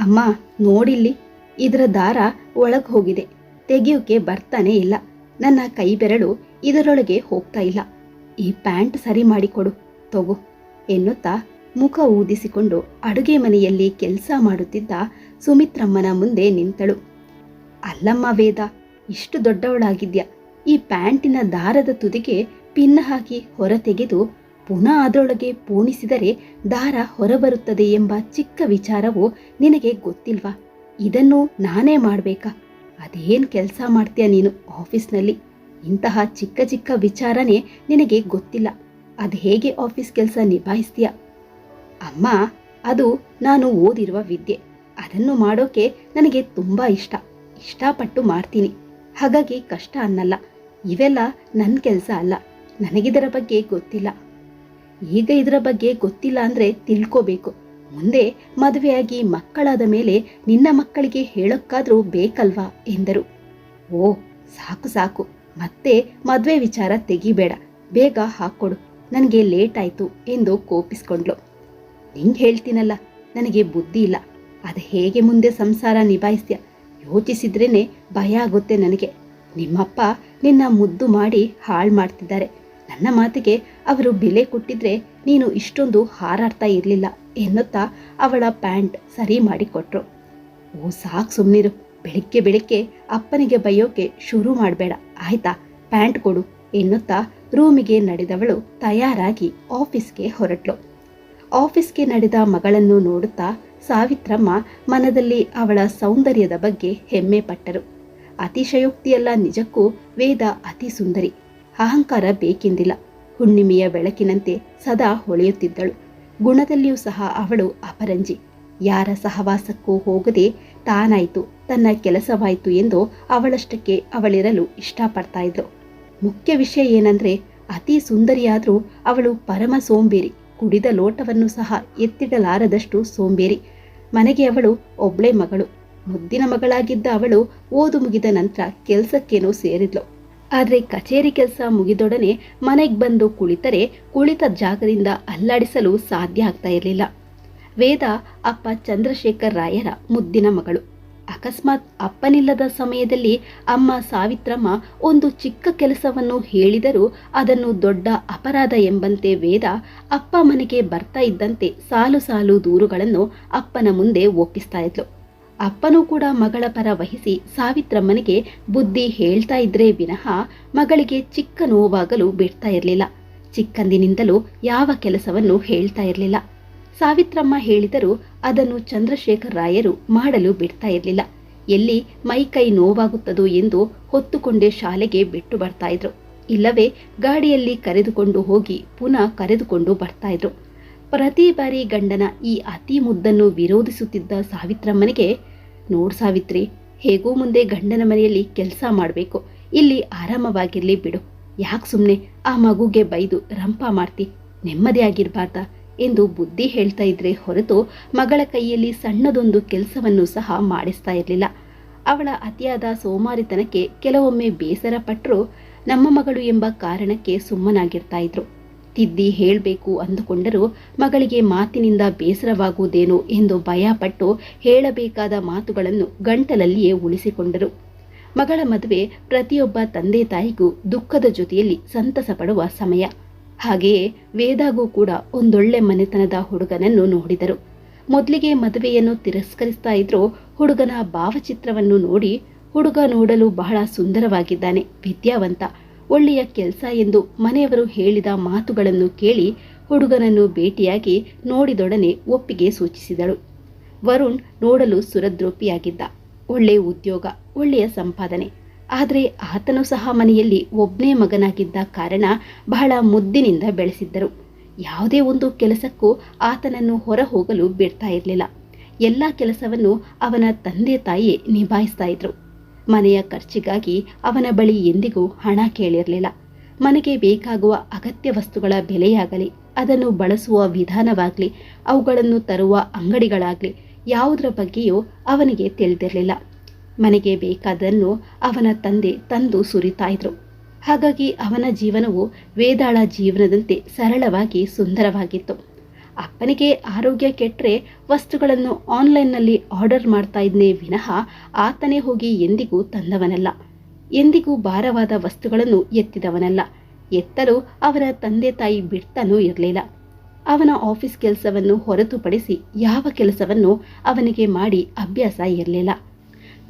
ಅಮ್ಮ, ನೋಡಿಲ್ಲಿ. ಇದರ ದಾರ ಒಳಗೆ ಹೋಗಿದೆ. ತೆಗೆಯೋಕೆ ಬರ್ತಾನೆ ಇಲ್ಲ. ನನ್ನ ಕೈ ಬೆರಳು ಇದರೊಳಗೆ ಹೋಗ್ತಾ ಇಲ್ಲ. ಈ ಪ್ಯಾಂಟ್ ಸರಿ ಮಾಡಿಕೊಡು, ತಗೋ ಎನ್ನುತ್ತಾ ಮುಖ ಊದಿಸಿಕೊಂಡು ಅಡುಗೆ ಮನೆಯಲ್ಲಿ ಕೆಲಸ ಮಾಡುತ್ತಿದ್ದ ಸುಮಿತ್ರಮ್ಮನ ಮುಂದೆ ನಿಂತಳು. ಅಲ್ಲಮ್ಮ ವೇದ, ಇಷ್ಟು ದೊಡ್ಡವಳಾಗಿದ್ಯಾ? ಈ ಪ್ಯಾಂಟಿನ ದಾರದ ತುದಿಗೆ ಪಿನ್ ಹಾಕಿ ಹೊರ ತೆಗೆದು ಪುನಃ ಅದರೊಳಗೆ ಪೋಣಿಸಿದರೆ ದಾರ ಹೊರಬರುತ್ತದೆ ಎಂಬ ಚಿಕ್ಕ ವಿಚಾರವು ನಿನಗೆ ಗೊತ್ತಿಲ್ವಾ? ಇದನ್ನು ನಾನೇ ಮಾಡಬೇಕಾ? ಅದೇನು ಕೆಲಸ ಮಾಡ್ತೀಯ ನೀನು ಆಫೀಸ್ನಲ್ಲಿ? ಇಂತಹ ಚಿಕ್ಕ ಚಿಕ್ಕ ವಿಚಾರನೇ ನಿನಗೆ ಗೊತ್ತಿಲ್ಲ. ಅದು ಹೇಗೆ ಆಫೀಸ್ ಕೆಲಸ ನಿಭಾಯಿಸ್ತೀಯ? ಅಮ್ಮ, ಅದು ನಾನು ಓದಿರುವ ವಿದ್ಯೆ. ಅದನ್ನು ಮಾಡೋಕೆ ನನಗೆ ತುಂಬ ಇಷ್ಟ. ಇಷ್ಟಪಟ್ಟು ಮಾಡ್ತೀನಿ. ಹಾಗಾಗಿ ಕಷ್ಟ ಅನ್ನಲ್ಲ. ಇವೆಲ್ಲ ನನ್ನ ಕೆಲಸ ಅಲ್ಲ. ನನಗಿದರ ಬಗ್ಗೆ ಗೊತ್ತಿಲ್ಲ. ಈಗ ಇದರ ಬಗ್ಗೆ ಗೊತ್ತಿಲ್ಲ ಅಂದ್ರೆ ತಿಳ್ಕೋಬೇಕು. ಮುಂದೆ ಮದುವೆಯಾಗಿ ಮಕ್ಕಳಾದ ಮೇಲೆ ನಿನ್ನ ಮಕ್ಕಳಿಗೆ ಹೇಳೋಕ್ಕಾದ್ರೂ ಬೇಕಲ್ವಾ ಎಂದರು. ಓ, ಸಾಕು ಸಾಕು. ಮತ್ತೆ ಮದುವೆ ವಿಚಾರ ತೆಗಿಬೇಡ. ಬೇಗ ಹಾಕ್ಕೊಡು ನನಗೆ ಲೇಟ್ ಆಯಿತು ಎಂದು ಕೋಪಿಸ್ಕೊಂಡ್ಲು ನಿಂಗೆ ಹೇಳ್ತೀನಲ್ಲ, ನನಗೆ ಬುದ್ಧಿ ಇಲ್ಲ. ಅದು ಹೇಗೆ ಮುಂದೆ ಸಂಸಾರ ನಿಭಾಯಿಸ್ತೀಯ? ಯೋಚಿಸಿದ್ರೇನೆ ಭಯ ಆಗುತ್ತೆ ನನಗೆ. ನಿಮ್ಮಪ್ಪ ನಿನ್ನ ಮುದ್ದು ಮಾಡಿ ಹಾಳು ಮಾಡ್ತಿದ್ದಾರೆ ನನ್ನ ಮಾತಿಗೆ ಅವರು ಬೆಲೆ ಕೊಟ್ಟಿದ್ರೆ ನೀನು ಇಷ್ಟೊಂದು ಹಾರಾಡ್ತಾ ಇರಲಿಲ್ಲ ಎನ್ನುತ್ತಾ ಅವಳ ಪ್ಯಾಂಟ್ ಸರಿ ಮಾಡಿಕೊಟ್ರು. ಓ ಸಾಕು ಸುಮ್ಮನಿರು ಬೆಳಿಗ್ಗೆ ಬೆಳಿಗ್ಗೆ ಅಪ್ಪನಿಗೆ ಬೈಯೋಕೆ ಶುರು ಮಾಡಬೇಡ, ಆಯ್ತಾ? ಪ್ಯಾಂಟ್ ಕೊಡು ಎನ್ನುತ್ತಾ ರೂಮಿಗೆ ನಡೆದವಳು ತಯಾರಾಗಿ ಆಫೀಸ್ಗೆ ಹೊರಟ್ಲು. ಆಫೀಸ್ಗೆ ನಡೆದ ಮಗಳನ್ನು ನೋಡುತ್ತಾ ಸಾವಿತ್ರಮ್ಮ ಮನದಲ್ಲಿ ಅವಳ ಸೌಂದರ್ಯದ ಬಗ್ಗೆ ಹೆಮ್ಮೆ ಪಟ್ಟರು. ಅತಿಶಯೋಕ್ತಿಯಲ್ಲ ನಿಜಕ್ಕೂ ವೇದ ಅತಿ ಸುಂದರಿ. ಅಹಂಕಾರ ಬೇಕೆಂದಿಲ್ಲ. ಹುಣ್ಣಿಮೆಯ ಬೆಳಕಿನಂತೆ ಸದಾ ಹೊಳೆಯುತ್ತಿದ್ದಳು. ಗುಣದಲ್ಲಿಯೂ ಸಹ ಅವಳು ಅಪರಂಜಿ. ಯಾರ ಸಹವಾಸಕ್ಕೂ ಹೋಗದೆ ತಾನಾಯಿತು, ತನ್ನ ಕೆಲಸವಾಯಿತು ಎಂದು ಅವಳಷ್ಟಕ್ಕೆ ಅವಳಿರಲು ಇಷ್ಟಪಡ್ತಾ ಇದ್ಲು. ಮುಖ್ಯ ವಿಷಯ ಏನಂದ್ರೆ, ಅತಿ ಸುಂದರಿಯಾದರೂ ಅವಳು ಪರಮ ಸೋಂಬೇರಿ. ಕುಡಿದ ಲೋಟವನ್ನು ಸಹ ಎತ್ತಿಡಲಾರದಷ್ಟು ಸೋಂಬೇರಿ. ಮನೆಗೆ ಅವಳು ಒಬ್ಳೆ ಮಗಳು. ಮುದ್ದಿನ ಮಗಳಾಗಿದ್ದ ಅವಳು ಓದು ಮುಗಿದ ನಂತರ ಕೆಲಸಕ್ಕೇನೋ ಸೇರಿದ್ಲು. ಆದರೆ ಕಚೇರಿ ಕೆಲಸ ಮುಗಿದೊಡನೆ ಮನೆಗೆ ಬಂದು ಕುಳಿತರೆ ಕುಳಿತ ಜಾಗದಿಂದ ಅಲ್ಲಾಡಿಸಲು ಸಾಧ್ಯ ಆಗ್ತಾ ಇರಲಿಲ್ಲ. ವೇದ ಅಪ್ಪ ಚಂದ್ರಶೇಖರ್ ರಾಯರ ಮುದ್ದಿನ ಮಗಳು. ಅಕಸ್ಮಾತ್ ಅಪ್ಪನಿಲ್ಲದ ಸಮಯದಲ್ಲಿ ಅಮ್ಮ ಸಾವಿತ್ರಮ್ಮ ಒಂದು ಚಿಕ್ಕ ಕೆಲಸವನ್ನು ಹೇಳಿದರೂ ಅದನ್ನು ದೊಡ್ಡ ಅಪರಾಧ ಎಂಬಂತೆ ವೇದ ಅಪ್ಪ ಮನೆಗೆ ಬರ್ತಾ ಇದ್ದಂತೆ ಸಾಲು ಸಾಲು ದೂರುಗಳನ್ನು ಅಪ್ಪನ ಮುಂದೆ ಒಪ್ಪಿಸ್ತಾ ಇದ್ಲು. ಅಪ್ಪನೂ ಕೂಡ ಮಗಳ ಪರ ವಹಿಸಿ ಸಾವಿತ್ರಮ್ಮನಿಗೆ ಬುದ್ಧಿ ಹೇಳ್ತಾ ಇದ್ರೆ ವಿನಃ ಮಗಳಿಗೆ ಚಿಕ್ಕ ನೋವಾಗಲು ಬಿಡ್ತಾ ಇರಲಿಲ್ಲ. ಚಿಕ್ಕಂದಿನಿಂದಲೂ ಯಾವ ಕೆಲಸವನ್ನು ಹೇಳ್ತಾ ಇರಲಿಲ್ಲ. ಸಾವಿತ್ರಮ್ಮ ಹೇಳಿದರೂ ಅದನ್ನು ಚಂದ್ರಶೇಖರ್ ರಾಯರು ಮಾಡಲು ಬಿಡ್ತಾ ಇರಲಿಲ್ಲ. ಎಲ್ಲಿ ಮೈ ಕೈ ನೋವಾಗುತ್ತದೋ ಎಂದು ಹೊತ್ತುಕೊಂಡೇ ಶಾಲೆಗೆ ಬಿಟ್ಟು ಬರ್ತಾ ಇದ್ರು. ಇಲ್ಲವೇ ಗಾಡಿಯಲ್ಲಿ ಕರೆದುಕೊಂಡು ಹೋಗಿ ಪುನಃ ಕರೆದುಕೊಂಡು ಬರ್ತಾ ಇದ್ರು. ಪ್ರತಿ ಬಾರಿ ಗಂಡನ ಈ ಅತಿ ಮುದ್ದನ್ನು ವಿರೋಧಿಸುತ್ತಿದ್ದ ಸಾವಿತ್ರಮ್ಮನಿಗೆ, ನೋಡ್ ಸಾವಿತ್ರಿ, ಹೇಗೋ ಮುಂದೆ ಗಂಡನ ಮನೆಯಲ್ಲಿ ಕೆಲಸ ಮಾಡಬೇಕು. ಇಲ್ಲಿ ಆರಾಮವಾಗಿರಲಿ ಬಿಡು. ಯಾಕೆ ಸುಮ್ಮನೆ ಆ ಮಗುಗೆ ಬೈದು ರಂಪ ಮಾಡ್ತಿ? ನೆಮ್ಮದಿ ಆಗಿರ್ಬಾರ್ದಾ ಎಂದು ಬುದ್ಧಿ ಹೇಳ್ತಾ ಇದ್ರೆ ಹೊರತು ಮಗಳ ಕೈಯಲ್ಲಿ ಸಣ್ಣದೊಂದು ಕೆಲಸವನ್ನು ಸಹ ಮಾಡಿಸ್ತಾ ಇರಲಿಲ್ಲ. ಅವಳ ಅತಿಯಾದ ಸೋಮಾರಿತನಕ್ಕೆ ಕೆಲವೊಮ್ಮೆ ಬೇಸರ ಪಟ್ಟರು ನಮ್ಮ ಮಗಳು ಎಂಬ ಕಾರಣಕ್ಕೆ ಸುಮ್ಮನಾಗಿರ್ತಾ ಇದ್ರು. ತಿದ್ದಿ ಹೇಳಬೇಕು ಅಂದುಕೊಂಡರೂ ಮಗಳಿಗೆ ಮಾತಿನಿಂದ ಬೇಸರವಾಗುವುದೇನೋ ಎಂದು ಭಯಪಟ್ಟು ಹೇಳಬೇಕಾದ ಮಾತುಗಳನ್ನು ಗಂಟಲಲ್ಲಿಯೇ ಉಳಿಸಿಕೊಂಡರು. ಮಗಳ ಮದುವೆ ಪ್ರತಿಯೊಬ್ಬ ತಂದೆ ತಾಯಿಗೂ ದುಃಖದ ಜೊತೆಯಲ್ಲಿ ಸಂತಸ ಪಡುವ ಸಮಯ. ಹಾಗೆಯೇ ವೇದಾಗೂ ಕೂಡ ಒಂದೊಳ್ಳೆ ಮನೆತನದ ಹುಡುಗನನ್ನು ನೋಡಿದರು. ಮೊದಲಿಗೆ ಮದುವೆಯನ್ನು ತಿರಸ್ಕರಿಸ್ತಾ ಇದ್ರೂ ಹುಡುಗನ ಭಾವಚಿತ್ರವನ್ನು ನೋಡಿ ಹುಡುಗ ನೋಡಲು ಬಹಳ ಸುಂದರವಾಗಿದ್ದಾನೆ, ವಿದ್ಯಾವಂತ. ಒಳ್ಳೆಯ ಕೆಲಸ ಎಂದು ಮನೆಯವರು ಹೇಳಿದ ಮಾತುಗಳನ್ನು ಕೇಳಿ ಹುಡುಗನನ್ನು ಭೇಟಿಯಾಗಿ ನೋಡಿದೊಡನೆ ಒಪ್ಪಿಗೆ ಸೂಚಿಸಿದಳು. ವರುಣ್ ನೋಡಲು ಸುರದ್ರೋಪಿಯಾಗಿದ್ದ. ಒಳ್ಳೆಯ ಉದ್ಯೋಗ, ಒಳ್ಳೆಯ ಸಂಪಾದನೆ. ಆದರೆ ಆತನು ಸಹ ಮನೆಯಲ್ಲಿ ಒಬ್ಬನೇ ಮಗನಾಗಿದ್ದ ಕಾರಣ ಬಹಳ ಮುದ್ದಿನಿಂದ ಬೆಳೆಸಿದ್ದರು. ಯಾವುದೇ ಒಂದು ಕೆಲಸಕ್ಕೂ ಆತನನ್ನು ಹೊರ ಹೋಗಲು ಬಿಡ್ತಾ ಇರಲಿಲ್ಲ. ಎಲ್ಲ ಕೆಲಸವನ್ನು ಅವನ ತಂದೆ ತಾಯಿ ನಿಭಾಯಿಸ್ತಾ ಇದ್ರು. ಮನೆಯ ಖರ್ಚಿಗಾಗಿ ಅವನ ಬಳಿ ಎಂದಿಗೂ ಹಣ ಕೇಳಿರಲಿಲ್ಲ. ಮನೆಗೆ ಬೇಕಾಗುವ ಅಗತ್ಯ ವಸ್ತುಗಳ ಬೆಲೆಯಾಗಲಿ, ಅದನ್ನು ಬಳಸುವ ವಿಧಾನವಾಗಲಿ, ಅವುಗಳನ್ನು ತರುವ ಅಂಗಡಿಗಳಾಗಲಿ, ಯಾವುದರ ಬಗ್ಗೆಯೂ ಅವನಿಗೆ ತಿಳಿದಿರಲಿಲ್ಲ. ಮನೆಗೆ ಬೇಕಾದನ್ನು ಅವನ ತಂದೆ ತಂದು ಸುರಿತಾ ಇದ್ರು ಹಾಗಾಗಿ ಅವನ ಜೀವನವು ವೇದಾಳ ಜೀವನದಂತೆ ಸರಳವಾಗಿ ಸುಂದರವಾಗಿತ್ತು. ಅಪ್ಪನಿಗೆ ಆರೋಗ್ಯ ಕೆಟ್ಟರೆ ವಸ್ತುಗಳನ್ನು ಆನ್ಲೈನ್ನಲ್ಲಿ ಆರ್ಡರ್ ಮಾಡ್ತಾ ಇದ್ನೇ ವಿನಃ ಆತನೇ ಹೋಗಿ ಎಂದಿಗೂ ತಂದವನಲ್ಲ. ಎಂದಿಗೂ ಭಾರವಾದ ವಸ್ತುಗಳನ್ನು ಎತ್ತಿದವನಲ್ಲ. ಎತ್ತಲು ಅವರ ತಂದೆ ತಾಯಿ ಬಿಡ್ತಾನೂ ಇರಲಿಲ್ಲ. ಅವನ ಆಫೀಸ್ ಕೆಲಸವನ್ನು ಹೊರತುಪಡಿಸಿ ಯಾವ ಕೆಲಸವನ್ನು ಅವನಿಗೆ ಮಾಡಿ ಅಭ್ಯಾಸ ಇರಲಿಲ್ಲ.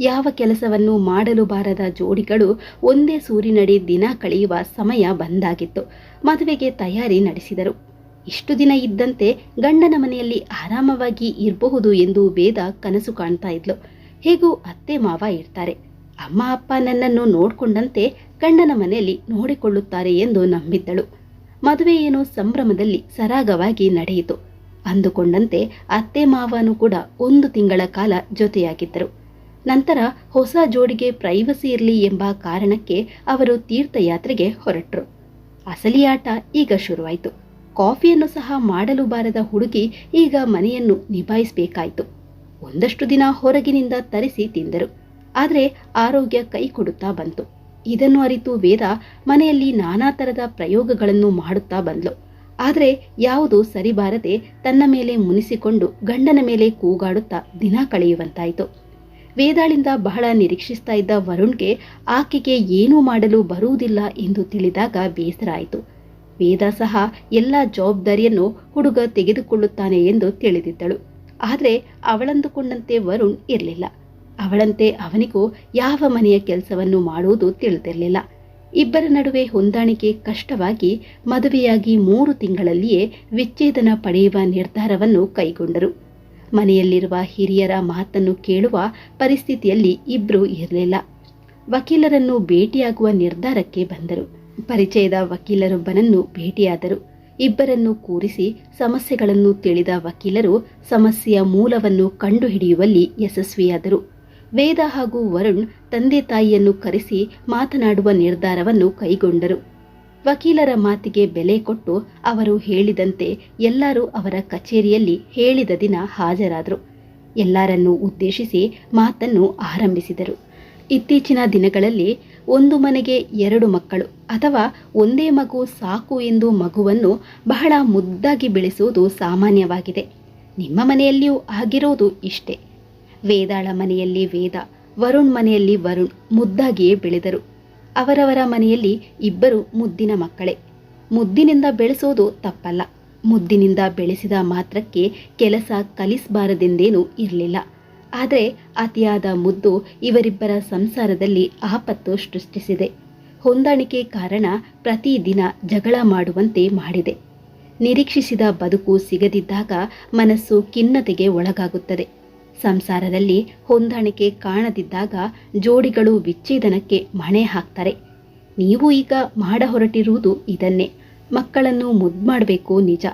ಯಾವ ಕೆಲಸವನ್ನು ಮಾಡಲು ಬಾರದ ಜೋಡಿಗಳು ಒಂದೇ ಸೂರಿನಡಿ ದಿನ ಕಳೆಯುವ ಸಮಯ ಬಂದಾಗಿತ್ತು. ಮದುವೆಗೆ ತಯಾರಿ ನಡೆಸಿದರು. ಇಷ್ಟು ದಿನ ಇದ್ದಂತೆ ಗಂಡನ ಮನೆಯಲ್ಲಿ ಆರಾಮವಾಗಿ ಇರಬಹುದು ಎಂದು ವೇದ ಕನಸು ಕಾಣ್ತಾ ಇದ್ಲು. ಹೇಗೂ ಅತ್ತೆ ಮಾವ ಇರ್ತಾರೆ. ಅಮ್ಮ, ಅಪ್ಪ ನನ್ನನ್ನು ನೋಡಿಕೊಂಡಂತೆ ಗಂಡನ ಮನೆಯಲ್ಲಿ ನೋಡಿಕೊಳ್ಳುತ್ತಾರೆ ಎಂದು ನಂಬಿದ್ದಳು. ಮದುವೆ ಏನೋ ಸಂಭ್ರಮದಲ್ಲಿ ಸರಾಗವಾಗಿ ನಡೆಯಿತು. ಅಂದುಕೊಂಡಂತೆ ಅತ್ತೆ ಮಾವನೂ ಕೂಡ ಒಂದು ತಿಂಗಳ ಕಾಲ ಜೊತೆಯಾಗಿದ್ದರು. ನಂತರ ಹೊಸ ಜೋಡಿಗೆ ಪ್ರೈವಸಿ ಇರಲಿ ಎಂಬ ಕಾರಣಕ್ಕೆ ಅವರು ತೀರ್ಥಯಾತ್ರೆಗೆ ಹೊರಟರು. ಅಸಲಿಯಾಟ ಈಗ ಶುರುವಾಯಿತು. ಕಾಫಿಯನ್ನು ಸಹ ಮಾಡಲು ಬಾರದ ಹುಡುಗಿ ಈಗ ಮನೆಯನ್ನು ನಿಭಾಯಿಸಬೇಕಾಯಿತು. ಒಂದಷ್ಟು ದಿನ ಹೊರಗಿನಿಂದ ತರಿಸಿ ತಿಂದರು. ಆದರೆ ಆರೋಗ್ಯ ಕೈ ಕೊಡುತ್ತಾ ಬಂತು. ಇದನ್ನು ಅರಿತು ವೇದ ಮನೆಯಲ್ಲಿ ನಾನಾ ಥರದ ಪ್ರಯೋಗಗಳನ್ನು ಮಾಡುತ್ತಾ ಬಂದ್ಲು. ಆದರೆ ಯಾವುದು ಸರಿಬಾರದೆ ತನ್ನ ಮೇಲೆ ಮುನಿಸಿಕೊಂಡು ಗಂಡನ ಮೇಲೆ ಕೂಗಾಡುತ್ತಾ ದಿನ ಕಳೆಯುವಂತಾಯಿತು. ವೇದಾಳಿಂದ ಬಹಳ ನಿರೀಕ್ಷಿಸ್ತಾ ಇದ್ದ ವರುಣ್ಗೆ ಆಕೆಗೆ ಏನೂ ಮಾಡಲು ಬರುವುದಿಲ್ಲ ಎಂದು ತಿಳಿದಾಗ ಬೇಸರ ಆಯಿತು. ವೇದ ಸಹ ಎಲ್ಲ ಜವಾಬ್ದಾರಿಯನ್ನು ಹುಡುಗ ತೆಗೆದುಕೊಳ್ಳುತ್ತಾನೆ ಎಂದು ತಿಳಿದಿದ್ದಳು. ಆದರೆ ಅವಳಂದುಕೊಂಡಂತೆ ವರುಣ್ ಇರಲಿಲ್ಲ. ಅವಳಂತೆ ಅವನಿಗೂ ಯಾವ ಮನೆಯ ಕೆಲಸವನ್ನು ಮಾಡುವುದು ತಿಳಿದಿರಲಿಲ್ಲ. ಇಬ್ಬರ ನಡುವೆ ಹೊಂದಾಣಿಕೆ ಕಷ್ಟವಾಗಿ ಮದುವೆಯಾಗಿ ಮೂರು ತಿಂಗಳಲ್ಲಿಯೇ ವಿಚ್ಛೇದನ ಪಡೆಯುವ ನಿರ್ಧಾರವನ್ನು ಕೈಗೊಂಡರು. ಮನೆಯಲ್ಲಿರುವ ಹಿರಿಯರ ಮಾತನ್ನು ಕೇಳುವ ಪರಿಸ್ಥಿತಿಯಲ್ಲಿ ಇಬ್ಬರೂ ಇರಲಿಲ್ಲ. ವಕೀಲರನ್ನು ಭೇಟಿಯಾಗುವ ನಿರ್ಧಾರಕ್ಕೆ ಬಂದರು. ಪರಿಚಯದ ವಕೀಲರೊಬ್ಬನನ್ನು ಭೇಟಿಯಾದರು. ಇಬ್ಬರನ್ನು ಕೂರಿಸಿ ಸಮಸ್ಯೆಗಳನ್ನು ತಿಳಿದ ವಕೀಲರು ಸಮಸ್ಯೆಯ ಮೂಲವನ್ನು ಕಂಡುಹಿಡಿಯುವಲ್ಲಿ ಯಶಸ್ವಿಯಾದರು. ವೇದ ಹಾಗೂ ವರುಣ್ ತಂದೆ ತಾಯಿಯನ್ನು ಕರೆಸಿ ಮಾತನಾಡುವ ನಿರ್ಧಾರವನ್ನು ಕೈಗೊಂಡರು. ವಕೀಲರ ಮಾತಿಗೆ ಬೆಲೆ ಕೊಟ್ಟು ಅವರು ಹೇಳಿದಂತೆ ಎಲ್ಲರೂ ಅವರ ಕಚೇರಿಯಲ್ಲಿ ಹೇಳಿದ ದಿನ ಹಾಜರಾದರು. ಎಲ್ಲರನ್ನೂ ಉದ್ದೇಶಿಸಿ ಮಾತನ್ನು ಆರಂಭಿಸಿದರು. ಇತ್ತೀಚಿನ ದಿನಗಳಲ್ಲಿ ಒಂದು ಮನೆಗೆ ಎರಡು ಮಕ್ಕಳು ಅಥವಾ ಒಂದೇ ಮಗು ಸಾಕು ಎಂದು ಮಗುವನ್ನು ಬಹಳ ಮುದ್ದಾಗಿ ಬೆಳೆಸುವುದು ಸಾಮಾನ್ಯವಾಗಿದೆ. ನಿಮ್ಮ ಮನೆಯಲ್ಲಿಯೂ ಆಗಿರೋದು ಇಷ್ಟೇ. ವೇದಾಳ ಮನೆಯಲ್ಲಿ ವೇದ, ವರುಣ್ ಮನೆಯಲ್ಲಿ ವರುಣ್ ಮುದ್ದಾಗಿಯೇ ಬೆಳೆದರು. ಅವರವರ ಮನೆಯಲ್ಲಿ ಇಬ್ಬರು ಮುದ್ದಿನ ಮಕ್ಕಳೇ. ಮುದ್ದಿನಿಂದ ಬೆಳೆಸೋದು ತಪ್ಪಲ್ಲ. ಮುದ್ದಿನಿಂದ ಬೆಳೆಸಿದ ಮಾತ್ರಕ್ಕೆ ಕೆಲಸ ಕಲಿಸಬಾರದೆಂದೇನೂ ಇರಲಿಲ್ಲ. ಆದರೆ ಅತಿಯಾದ ಮುದ್ದು ಇವರಿಬ್ಬರ ಸಂಸಾರದಲ್ಲಿ ಆಪತ್ತು ಸೃಷ್ಟಿಸಿದೆ. ಹೊಂದಾಣಿಕೆ ಕಾರಣ ಪ್ರತಿದಿನ ಜಗಳ ಮಾಡುವಂತೆ ಮಾಡಿದೆ. ನಿರೀಕ್ಷಿಸಿದ ಬದುಕು ಸಿಗದಿದ್ದಾಗ ಮನಸ್ಸು ಖಿನ್ನತೆಗೆ ಒಳಗಾಗುತ್ತದೆ. ಸಂಸಾರದಲ್ಲಿ ಹೊಂದಾಣಿಕೆ ಕಾಣದಿದ್ದಾಗ ಜೋಡಿಗಳು ವಿಚ್ಛೇದನಕ್ಕೆ ಮಣೆ ಹಾಕ್ತಾರೆ. ನೀವು ಈಗ ಮಾಡ ಹೊರಟಿರುವುದು ಇದನ್ನೇ. ಮಕ್ಕಳನ್ನು ಮುದ್ದು ಮಾಡಬೇಕು ನಿಜ.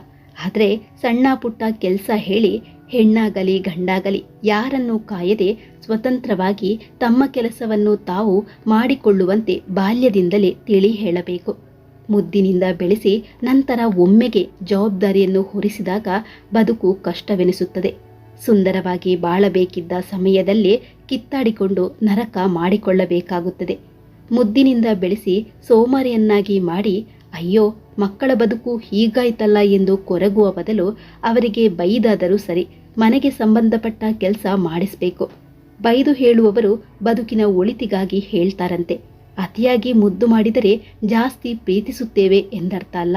ಆದರೆ ಸಣ್ಣ ಪುಟ್ಟ ಕೆಲಸ ಹೇಳಿ ಹೆಣ್ಣಾಗಲಿ, ಗಂಡಾಗಲಿ ಯಾರನ್ನೂ ಕಾಯದೆ ಸ್ವತಂತ್ರವಾಗಿ ತಮ್ಮ ಕೆಲಸವನ್ನು ತಾವು ಮಾಡಿಕೊಳ್ಳುವಂತೆ ಬಾಲ್ಯದಿಂದಲೇ ತಿಳಿ ಹೇಳಬೇಕು. ಮುದ್ದಿನಿಂದ ಬೆಳೆಸಿ ನಂತರ ಒಮ್ಮೆಗೆ ಜವಾಬ್ದಾರಿಯನ್ನು ಹೊರಿಸಿದಾಗ ಬದುಕು ಕಷ್ಟವೆನಿಸುತ್ತದೆ. ಸುಂದರವಾಗಿ ಬಾಳಬೇಕಿದ್ದ ಸಮಯದಲ್ಲೇ ಕಿತ್ತಾಡಿಕೊಂಡು ನರಕ ಮಾಡಿಕೊಳ್ಳಬೇಕಾಗುತ್ತದೆ. ಮುದ್ದಿನಿಂದ ಬೆಳೆಸಿ ಸೋಮಾರಿಯನ್ನಾಗಿ ಮಾಡಿ, ಅಯ್ಯೋ ಮಕ್ಕಳ ಬದುಕು ಹೀಗಾಯ್ತಲ್ಲ ಎಂದು ಕೊರಗುವ ಬದಲು ಅವರಿಗೆ ಬೈದಾದರೂ ಸರಿ, ಮನೆಗೆ ಸಂಬಂಧಪಟ್ಟ ಕೆಲಸ ಮಾಡಿಸಬೇಕು. ಬೈದು ಹೇಳುವವರು ಬದುಕಿನ ಒಳಿತಿಗಾಗಿ ಹೇಳ್ತಾರಂತೆ. ಅತಿಯಾಗಿ ಮುದ್ದು ಮಾಡಿದರೆ ಜಾಸ್ತಿ ಪ್ರೀತಿಸುತ್ತೇವೆ ಎಂದರ್ಥ ಅಲ್ಲ.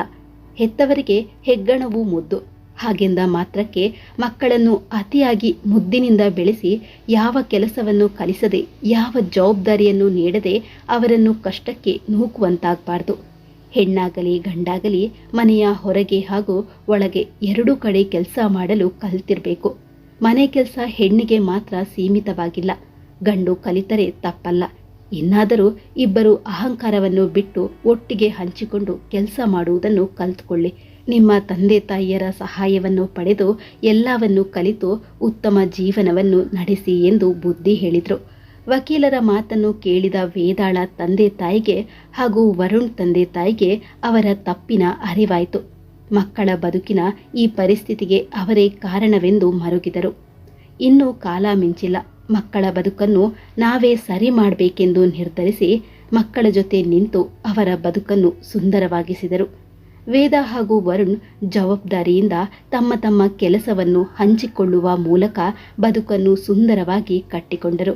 ಹೆತ್ತವರಿಗೆ ಹೆಗ್ಗಣವು ಮುದ್ದು. ಹಾಗೆಂದ ಮಾತ್ರಕ್ಕೆ ಮಕ್ಕಳನ್ನು ಅತಿಯಾಗಿ ಮುದ್ದಿನಿಂದ ಬೆಳೆಸಿ ಯಾವ ಕೆಲಸವನ್ನು ಕಲಿಸದೆ, ಯಾವ ಜವಾಬ್ದಾರಿಯನ್ನು ನೀಡದೆ ಅವರನ್ನು ಕಷ್ಟಕ್ಕೆ ನೂಕುವಂತಾಗಬಾರ್ದು. ಹೆಣ್ಣಾಗಲಿ, ಗಂಡಾಗಲಿ ಮನೆಯ ಹೊರಗೆ ಹಾಗೂ ಒಳಗೆ ಎರಡೂ ಕಡೆ ಕೆಲಸ ಮಾಡಲು ಕಲಿತಿರಬೇಕು. ಮನೆ ಕೆಲಸ ಹೆಣ್ಣಿಗೆ ಮಾತ್ರ ಸೀಮಿತವಾಗಿಲ್ಲ. ಗಂಡು ಕಲಿತರೆ ತಪ್ಪಲ್ಲ. ಇನ್ನಾದರೂ ಇಬ್ಬರು ಅಹಂಕಾರವನ್ನು ಬಿಟ್ಟು ಒಟ್ಟಿಗೆ ಹಂಚಿಕೊಂಡು ಕೆಲಸ ಮಾಡುವುದನ್ನು ಕಲಿತುಕೊಳ್ಳಿ. ನಿಮ್ಮ ತಂದೆ ತಾಯಿಯರ ಸಹಾಯವನ್ನು ಪಡೆದು ಎಲ್ಲವನ್ನು ಕಲಿತು ಉತ್ತಮ ಜೀವನವನ್ನು ನಡೆಸಿ ಎಂದು ಬುದ್ಧಿ ಹೇಳಿದರು. ವಕೀಲರ ಮಾತನ್ನು ಕೇಳಿದ ವೇದಾಳ ತಂದೆ ತಾಯಿಗೆ ಹಾಗೂ ವರುಣ್ ತಂದೆ ತಾಯಿಗೆ ಅವರ ತಪ್ಪಿನ ಅರಿವಾಯಿತು. ಮಕ್ಕಳ ಬದುಕಿನ ಈ ಪರಿಸ್ಥಿತಿಗೆ ಅವರೇ ಕಾರಣವೆಂದು ಮರುಗಿದರು. ಇನ್ನೂ ಕಾಲ ಮಿಂಚಿಲ್ಲ. ಮಕ್ಕಳ ಬದುಕನ್ನು ನಾವೇ ಸರಿ ಮಾಡಬೇಕೆಂದು ನಿರ್ಧರಿಸಿ ಮಕ್ಕಳ ಜೊತೆ ನಿಂತು ಅವರ ಬದುಕನ್ನು ಸುಂದರವಾಗಿಸಿದರು. ವೇದ ಹಾಗೂ ವರುಣ್ ಜವಾಬ್ದಾರಿಯಿಂದ ತಮ್ಮ ತಮ್ಮ ಕೆಲಸವನ್ನು ಹಂಚಿಕೊಳ್ಳುವ ಮೂಲಕ ಬದುಕನ್ನು ಸುಂದರವಾಗಿ ಕಟ್ಟಿಕೊಂಡರು.